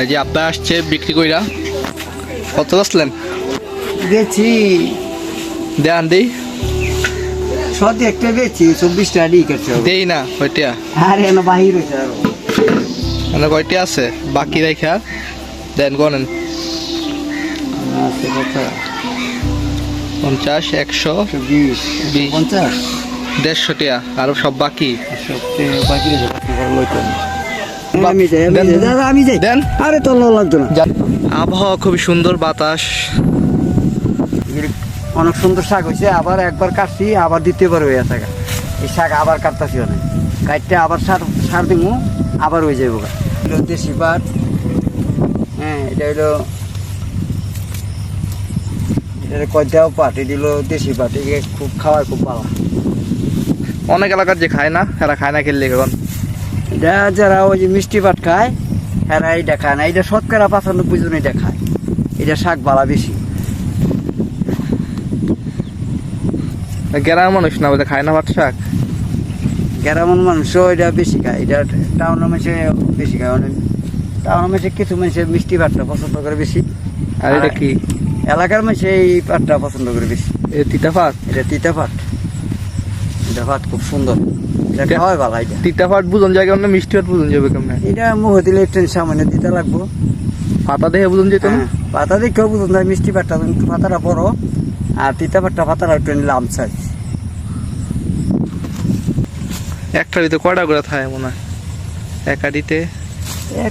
এই যে আপনার আসছে বিক্রি কইরা। কত আসলেন? বেছি দেন দেই। সত্যি একটা বেছি চব্বিশ টাকা দিয়ে কেটে দেই না কয়টা? আরে এনে বাহির হয়েছে আরও। কয়টা আছে? বাকি রেখা দেন গনেন। পঞ্চাশ একশো বিশ। পঞ্চাশ। দেড়শো টিয়া আরও সব বাকি? বাকি আমি যাই। দাদা আমি যাই। দেন। আরে তোর লাগতো না। আবহাওয়া খুবই সুন্দর বাতাস। অনেক সুন্দর শাক হয়েছে আবার একবার কাটছি আবার দ্বিতীয়বার হয়ে থাকে এই শাক আবার কাটতাছি অনেক কাটতে আবার সার সার দিমু আবার হয়ে যাব দেশি পাট। হ্যাঁ এটা হলো এটা কয়টাও পাট? এটা হলো দেশি পাট। একে খুব খাওয়ার খুব ভালো। অনেক এলাকার যে খায় না এরা খায় না খেললে এখন। এটা যারা ওই যে মিষ্টি পাট খায় এরা এইটা খায় না। এটা শতকরা পাঁচানব্বই জন এটা খায় এটা শাক বালা বেশি। গ্রামের মানুষ না বলে খায় না ভাত শাক? গ্রামের মানুষও এটা বেশি খায়। এটা টাউনের মানুষে বেশি খায়। অনেক টাউনের মানুষে কিছু মানুষের মিষ্টি পাটটা পছন্দ করে বেশি। আর এটা কি? এলাকার মানুষে এই পাটটা পছন্দ করে বেশি। এ তিতা পাট এটা তিতা পাট এটা পাট খুব সুন্দর। এটা এটা- খাওয়াই ভালো এটা। তিতা ভাত বুঝন যায় কেমন মিষ্টি বুঝন যাবে কেমন? এটা মুখ দিলে একটু সামান্য দিতে লাগবো। পাতা দেখে বুঝন যেত না? হ্যাঁ, পাতা দেখেও বুঝুন যায় মিষ্টি পাটটা কিন্তু পাতাটা বড় আর তিতা পাটটা পাতাটা একটু লাম সাইজ কয়টা করে থাকে মনে হয়? একাডিতে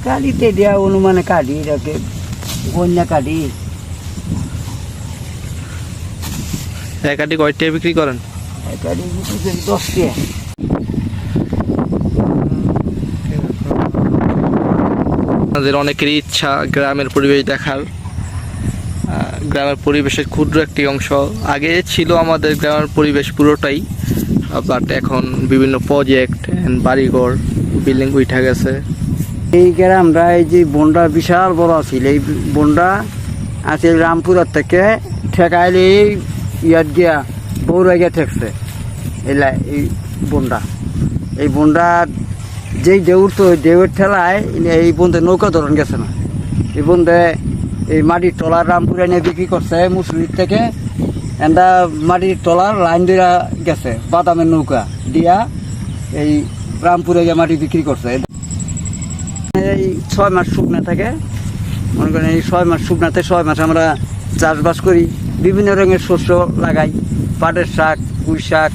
কালিতে দেওয়া অনুমানে কাটি এটাকে কন্যা কাটি। একাডি কয়টা বিক্রি করেন? দশ টাকা আমাদের অনেকেরই ইচ্ছা গ্রামের পরিবেশ দেখার। গ্রামের পরিবেশের ক্ষুদ্র একটি অংশ। আগে ছিল আমাদের গ্রামের পরিবেশ পুরোটাই বাট এখন বিভিন্ন প্রজেক্ট বাড়িঘর বিল্ডিং উঠা গেছে। এই গ্রামটা এই যে বনটা বিশাল বড় আছিল, এই বনটা আছে রামপুরার থেকে ঠেকাইলে এই ইয়াত গিয়া বৌরা গিয়া ঠেকছে, এই বনটা এই বনটা যেই দেউর তো দেউর ঠেলায় এই বন্ধে নৌকা ধরন গেছে না। এই বন্ধে এই মাটির টলার রামপুরে নিয়ে বিক্রি করছে মুসুরির থেকে, এন্দা মাটির টলার লাইন দিয়া গেছে, বাদামের নৌকা দিয়া এই রামপুরে গিয়ে মাটি বিক্রি করছে। এই ছয় মাস শুকনা থাকে, মনে করেন এই ছয় মাস শুকনাতে ছয় মাস আমরা চাষবাস করি, বিভিন্ন রঙের শস্য লাগাই, পাটের শাক, পুঁই শাক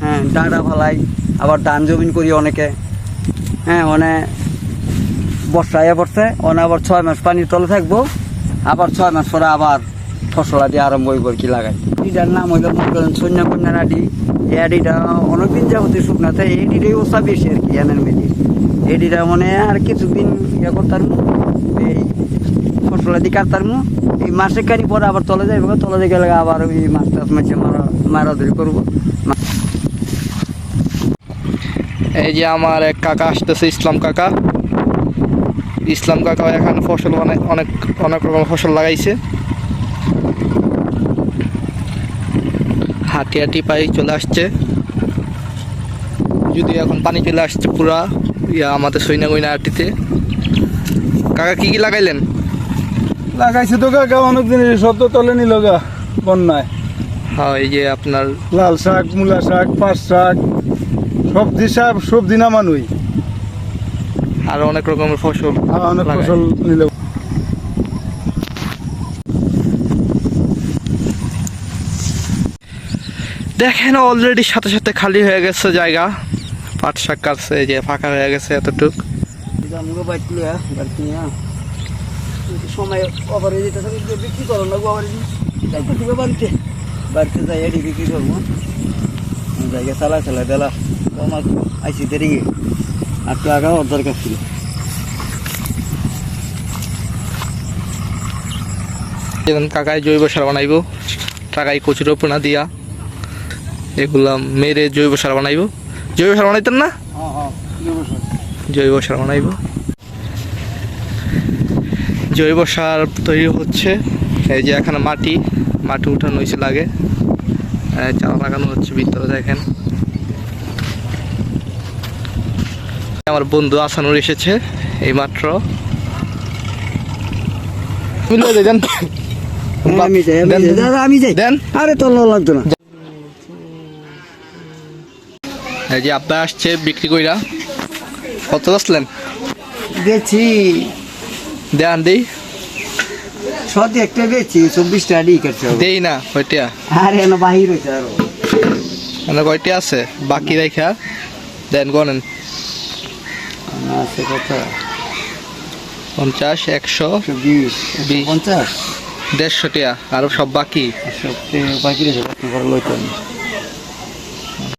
হ্যাঁ ডাঁড়া ফলাই, আবার ধান জমিন করি অনেকে। হ্যাঁ মানে বর্ষায় পড়ছে অনে আবার ছয় মাস পানির তলে থাকব, আবার ছয় মাস পরে আবার ফসল আদি আরম্ভ হইব কি লাগাই। এটার নাম হইল মনে করেন সন্ধ্যা কন্যার আডি এই আডিটা অনেকদিন যাবতীয় শুকনাতে এডিটাই ওসা বেশি আর কি, এনের মেদির এডিটা মানে আর কিছুদিন ইয়ে করতার এই ফসল আদি কাটতার এই মাসে কানি পরে আবার তলে যাইব, তলে যাই গেলে আবার ওই মাছ টাছ মাছে মারা মারাধরি করব। এই যে আমার এক কাকা আসতেছে ইসলাম কাকা। ইসলাম কাকা এখানে ফসল মানে অনেক অনেক রকম ফসল লাগাইছে। হাঁটি হাঁটি পাই চলে আসছে। যদি এখন পানি চলে আসছে পুরা ইয়া আমাদের সৈনা গইনা হাটিতে কাকা কি কি লাগাইলেন? লাগাইছে তো কাকা অনেক দিনের সব তো তলে নিল গা বন্যায়। হ্যাঁ এই যে আপনার লাল শাক মূলা শাক পাঁচ শাক। সবজি শাক সবজি নামানুই আরও অনেক রকমের ফসল আর অনেক। ফসল নিল দেখেন অলরেডি সাথে সাথে খালি হয়ে গেছে জায়গা। পাট শাক কাটছে যে ফাঁকা হয়ে গেছে এতটুক। সময় যেতে বিক্রি করো না যাইতে বাড়িতে। বাড়িতে যাই বিক্রি করব? জায়গা চালা চালা বেলা। আমার আইসি দেরি আর তো আগা ওর দরকার ছিল। কাকায় জৈব সার বানাইব। টাকায় কচুর পোনা দিয়া। এগুলা মেরে জৈব সার বানাইব। জৈব সার বানাইতেন না? হ্যাঁ হ্যাঁ জৈব সার। বানাইব। জৈব সার তৈরি হচ্ছে। এই যে এখানে মাটি মাটি উঠানো হয়েছে লাগে। চারা লাগানো হচ্ছে ভিতরে দেখেন। আমার বন্ধু আসানুর এসেছে এইমাত্র। হ্যাঁ, এই যে আব্বা আসছে বিক্রি কইরা। কত আসলেন? গেছি দেন দেই। সদ একটা গেছি চব্বিশ টাকা দেই না কয়টা? আরে না বাহির হয়েছে আরও। কয়টা আছে? বাকি রাইখা। দেন গনেন। আছে পঞ্চাশ বিশ একশো বিশ। পঞ্চাশ। দেড়শো টিয়া। আর সব বাকি? সব বাকি রয়েছে লইতে